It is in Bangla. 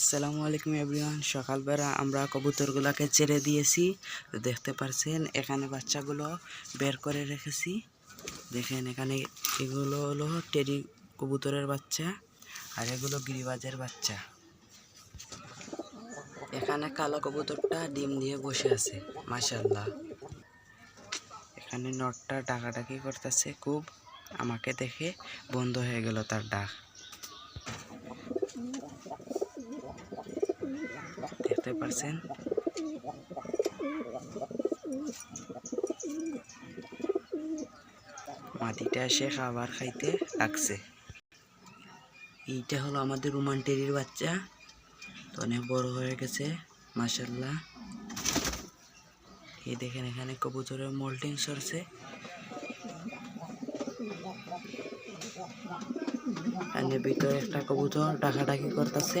আসসালামু আলাইকুম এভরিওয়ান। সকালবেলা আমরা কবুতরগুলোকে ছেড়ে দিয়েছি। দেখতে পারছেন, এখানে বাচ্চাগুলো বের করে রেখেছি। দেখেন এখানে এগুলো হলো টেরি কবুতরের বাচ্চা আর এগুলো গিরিবাজের বাচ্চা। এখানে কালো কবুতরটা ডিম দিয়ে বসে আছে মাশাল্লাহ এখানে নটটা ডাকাডাকি করতেছে, খুব আমাকে দেখে বন্ধ হয়ে গেল তার ডাক। দেখতে পারছেন। মাটিটা এসে খাবার খাইতে লাগছে। এইটা হলো আমাদের রোমান টেরির বাচ্চা। তো অনেক বড় হয়ে গেছে মাসাল্লাহ এই দেখেন এখানে কবুতরের মোল্টিং সরছে। ভিতরে একটা কবুতর ডাকাডাকি করতেছে।